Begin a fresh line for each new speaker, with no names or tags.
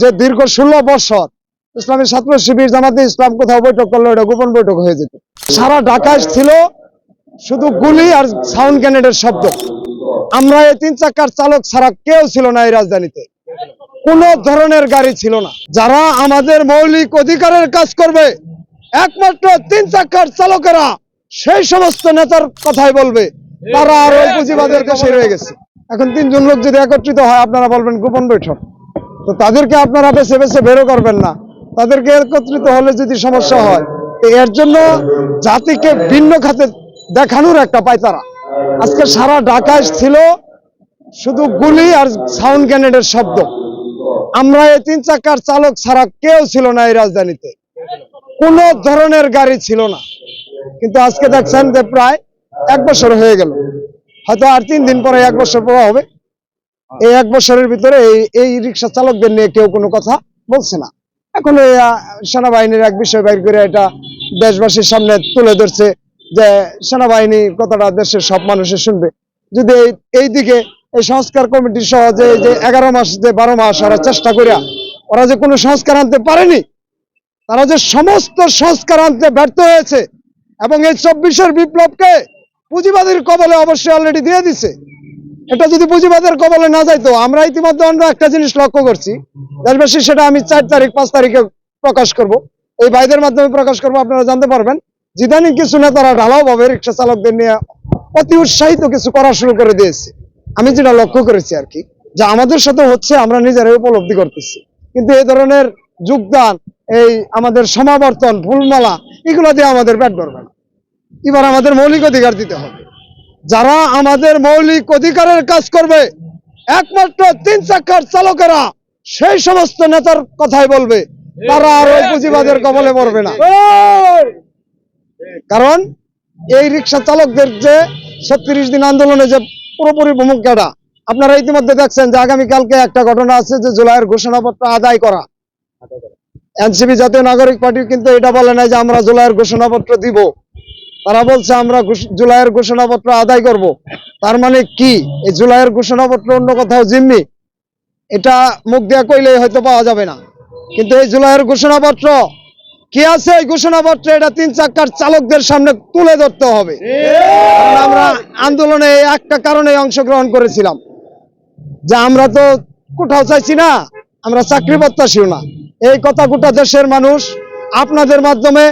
যে দীর্ঘ ষোলো বছর ইসলামী ছাত্র শিবির জামাতে ইসলাম কোথাও বৈঠক করল, এটা গোপন বৈঠক হয়ে যেত। সারা ঢাকায় ছিল শুধু গুলি আর সাউন্ড গ্রেনেডের শব্দ। আমরা এই তিন চাকার চালক ছাড়া কেউ ছিল না এই রাজধানীতে। কোন ধরনের গাড়ি ছিল না। যারা আমাদের মৌলিক অধিকারের কাজ করবে, একমাত্র তিন চাকার চালকেরা সেই সমস্ত নেতার কথাই বলবে। তারা আর ওই পুঁজিবাদের দেশে রয়ে গেছে। এখন তিনজন লোক যদি একত্রিত হয়, আপনারা বলবেন গোপন বৈঠক। তো তাদেরকে আপনারা বেছে বেছে বেরো করবেন না। তাদেরকে একত্রিত হলে যদি সমস্যা হয় এর জন্য জাতিকে ভিন্ন খাতে দেখানোর একটা পায়তারা। আজকে সারা ঢাকায় ছিল শুধু গুলি আর সাউন্ড গ্রেনেডের শব্দ। আমরা এই তিন চাকার চালক ছাড়া কেউ ছিল না এই রাজধানীতে। কোন ধরনের গাড়ি ছিল না। কিন্তু আজকে দেখছেন যে প্রায় এক বছর হয়ে গেল। হয়তো আর তিন দিন পরে এক বছর পরে হবে। এই এক বছরের ভিতরে এই এই রিক্সা চালকদের নিয়ে কেউ কোনো কথা বলছে না। এখন এই সেনাবাহিনীর এক বিষয় বাইর করে এটা দেশবাসীর সামনে তুলে ধরছে যে সেনাবাহিনী কথাটা দেশের সব মানুষে শুনবে। যদি এই দিকে এই সংস্কার কমিটি সহ যে যে এগারো মাস যে বারো মাস ওরা চেষ্টা করিয়া, ওরা যে কোনো সংস্কার আনতে পারেনি, তারা যে সমস্ত সংস্কার আনতে ব্যর্থ হয়েছে এবং এই চব্বিশের বিপ্লবকে পুঁজিবাদীর কবলে অবশ্যই অলরেডি দিয়ে দিছে এটা যদি পুঁজিবাদের কবলে না যাইতো আমরা ইতিমধ্যে অন্য একটা জিনিস লক্ষ্য করছি। দেশবাসী সেটা আমি চার তারিখ, পাঁচ তারিখে প্রকাশ করব। এই ভাইদের মাধ্যমে প্রকাশ করব, আপনারা জানতে পারবেন। জিদানি কিছু নেতারা ঢালাও ভাবে রিক্সা চালকদের নিয়ে অতি উৎসাহিত কিছু করা শুরু করে দিয়েছে। আমি যেটা লক্ষ্য করেছি আর কি, যে আমাদের সাথে হচ্ছে আমরা নিজেরাই উপলব্ধি করতেছি। কিন্তু এই ধরনের যোগদান, এই আমাদের সমাবর্তন, ফুলমালা, এগুলো দিয়ে আমাদের পেট ভরবে না। এবার আমাদের মৌলিক অধিকার দিতে হবে। যারা আমাদের মৌলিক অধিকারের কাজ করবে, একমাত্র তিন চাকার চালকেরা সেই সমস্ত নেতার কথাই বলবে। তারা আর ওই পুঁজিবাদের কবলে পড়বে না। কারণ এই রিক্সা চালকদের যে ছত্রিশ দিন আন্দোলনে যে পুরোপুরি ভূমিকাটা, আপনারা ইতিমধ্যে দেখছেন যে আগামীকালকে একটা ঘটনা আছে যে জুলাইয়ের ঘোষণাপত্র আদায় করা। এনসিপি জাতীয় নাগরিক পার্টি কিন্তু এটা বলে নাই যে আমরা জুলাইয়ের ঘোষণাপত্র দিব। তারা বলছে, আমরা জুলাইয়ের ঘোষণাপত্র আদায় করব। তার মানে কি? এই জুলাইয়ের ঘোষণাপত্র অন্য কোথাও জিম্মি? এটা মুখ দিয়া কইলেই হয়তো পাওয়া যাবে না। কিন্তু এই জুলাইয়ের ঘোষণাপত্র, কি আছে এই ঘোষণাপত্রে? এটা তিন চাকার চালকদের সামনে তুলে ধরতে হবে। আমরা আন্দোলনে একটা কারণে অংশগ্রহণ করেছিলাম। যে আমরা তো কোথাও চাইছি না, আমরা চাকরি প্রত্যাশীও না। এই কথা গোটা দেশের মানুষ আপনাদের মাধ্যমে